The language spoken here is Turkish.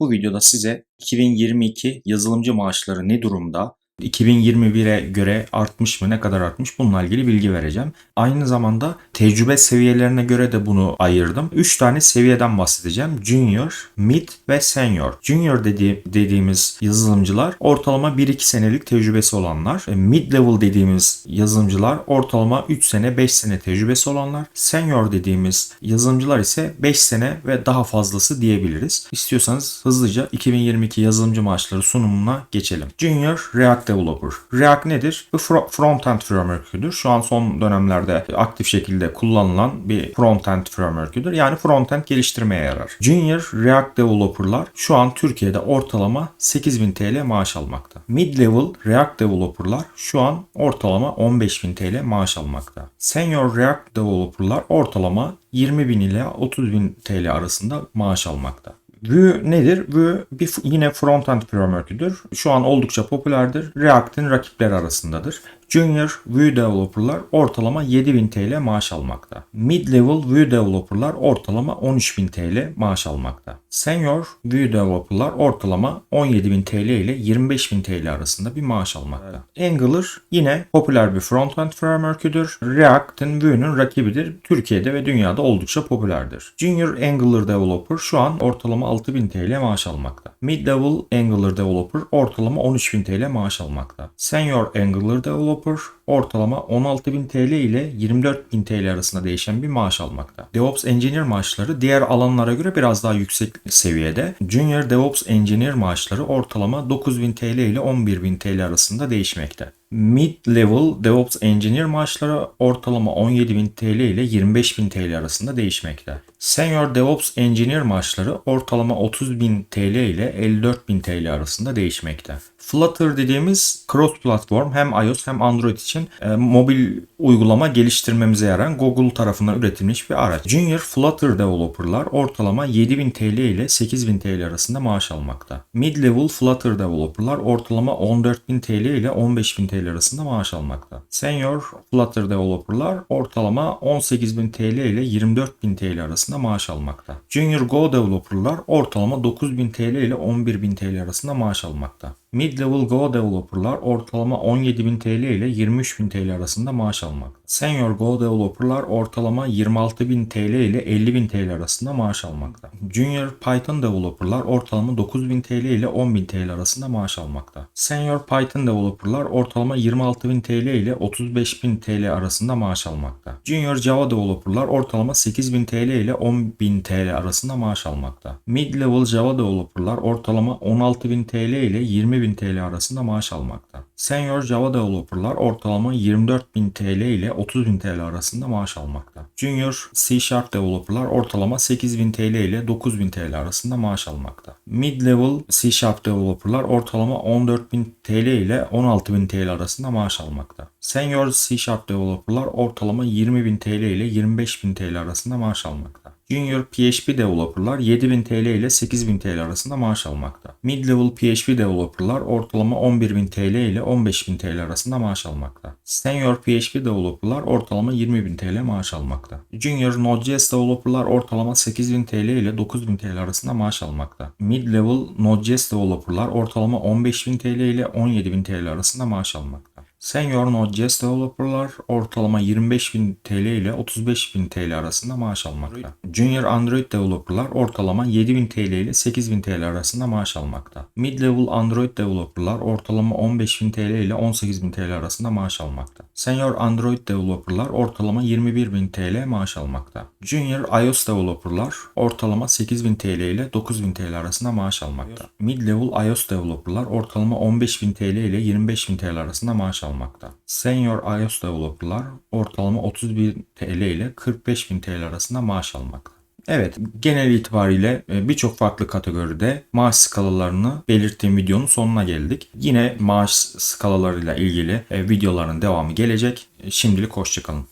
Bu videoda size 2022 yazılımcı maaşları ne durumda, 2021'e göre artmış mı, ne kadar artmış bununla ilgili bilgi vereceğim. Aynı zamanda tecrübe seviyelerine göre de bunu ayırdım. 3 tane seviyeden bahsedeceğim. Junior, Mid ve Senior. Junior dedi, dediğimiz yazılımcılar ortalama 1-2 senelik tecrübesi olanlar. E, Mid level dediğimiz yazılımcılar ortalama 3 sene 5 sene tecrübesi olanlar. Senior dediğimiz yazılımcılar ise 5 sene ve daha fazlası diyebiliriz. İstiyorsanız hızlıca 2022 yazılımcı maaşları sunumuna geçelim. Junior React Developer. React nedir? Fro- front-end framework'üdür. Şu an son dönemlerde aktif şekilde kullanılan bir front-end framework'üdür. Yani front-end geliştirmeye yarar. Junior React Developer'lar şu an Türkiye'de ortalama 8000 TL maaş almakta. Mid-level React Developer'lar şu an ortalama 15000 TL maaş almakta. Senior React Developer'lar ortalama 20.000 ile 30.000 TL arasında maaş almakta. Vue nedir? Vue bir yine front-end framework'üdür. Şu an oldukça popülerdir. React'in rakipleri arasındadır. Junior Vue developer'lar ortalama 7000 TL maaş almakta. Mid-level Vue developer'lar ortalama 13000 TL maaş almakta. Senior Vue developer'lar ortalama 17000 TL ile 25000 TL arasında bir maaş almakta. Angular yine popüler bir front-end framework'üdür. React'in Vue'nun rakibidir. Türkiye'de ve dünyada oldukça popülerdir. Junior Angular developer şu an ortalama 6000 TL maaş almakta. Mid-level Angular developer ortalama 13000 TL maaş almakta. Senior Angular developer ortalama 16.000 TL ile 24.000 TL arasında değişen bir maaş almakta. DevOps Engineer maaşları diğer alanlara göre biraz daha yüksek seviyede. Junior DevOps Engineer maaşları ortalama 9.000 TL ile 11.000 TL arasında değişmekte. Mid-level DevOps Engineer maaşları ortalama 17.000 TL ile 25.000 TL arasında değişmekte. Senior DevOps Engineer maaşları ortalama 30.000 TL ile 54.000 TL arasında değişmekte. Flutter dediğimiz cross platform hem iOS hem Android için e, mobil uygulama geliştirmemize yarayan Google tarafından üretilmiş bir araç. Junior Flutter developerlar ortalama 7000 TL ile 8000 TL arasında maaş almakta. Mid-level Flutter developerlar ortalama 14000 TL ile 15000 TL arasında maaş almakta. Senior Flutter developerlar ortalama 18000 TL ile 24000 TL arasında maaş almakta. Junior Go developerlar ortalama 9000 TL ile 11000 TL arasında maaş almakta. Mid-level Go developerlar ortalama 17.000 TL ile 23.000 TL arasında maaş almak. Senior Go developerlar ortalama 26.000 TL ile 50.000 TL arasında maaş almakta. Junior Python developerlar ortalama 9.000 TL ile 10.000 TL arasında maaş almakta. Senior Python developerlar ortalama 26.000 TL ile 35.000 TL arasında maaş almakta. Junior Java developerlar ortalama 8.000 TL ile 10.000 TL arasında maaş almakta. Mid-level Java developerlar ortalama 16.000 TL ile 20.000 TL arasında maaş almakta. Senior Java developerlar ortalama 24.000 TL ile 30.000 TL arasında maaş almakta. Junior C Sharp developerlar ortalama 8.000 TL ile 9.000 TL arasında maaş almakta. Mid-level C Sharp developerlar ortalama 14.000 TL ile 16.000 TL arasında maaş almakta. Senior C Sharp developerlar ortalama 20.000 TL ile 25.000 TL arasında maaş almakta. Junior PHP developerlar 7000 TL ile 8000 TL arasında maaş almakta. Mid-level PHP developerlar ortalama 11000 TL ile 15000 TL arasında maaş almakta. Senior PHP developerlar ortalama 20000 TL maaş almakta. Junior Node.js developerlar ortalama 8000 TL ile 9000 TL arasında maaş almakta. Mid-level Node.js developerlar ortalama 15000 TL ile 17000 TL arasında maaş almakta. Senior Node.js developerlar ortalama 25.000 TL ile 35.000 TL arasında maaş almakta. Junior Android developerlar ortalama 7.000 TL ile 8.000 TL arasında maaş almakta. Mid-level Android developerlar ortalama 15.000 TL ile 18.000 TL arasında maaş almakta. Senior Android developerlar ortalama 21.000 TL maaş almakta. Junior iOS developerlar ortalama 8.000 TL ile 9.000 TL arasında maaş almakta. Mid-level iOS developerlar ortalama 15.000 TL ile 25.000 TL arasında maaş almakta. Senior iOS developerlar ortalama 30.000 TL ile 45.000 TL arasında maaş almakta. Evet, genel itibariyle e, birçok farklı kategoride maaş skalalarını belirttiğim videonun sonuna geldik. Yine maaş skalalarıyla ilgili e, videoların devamı gelecek. Şimdilik hoşçakalın.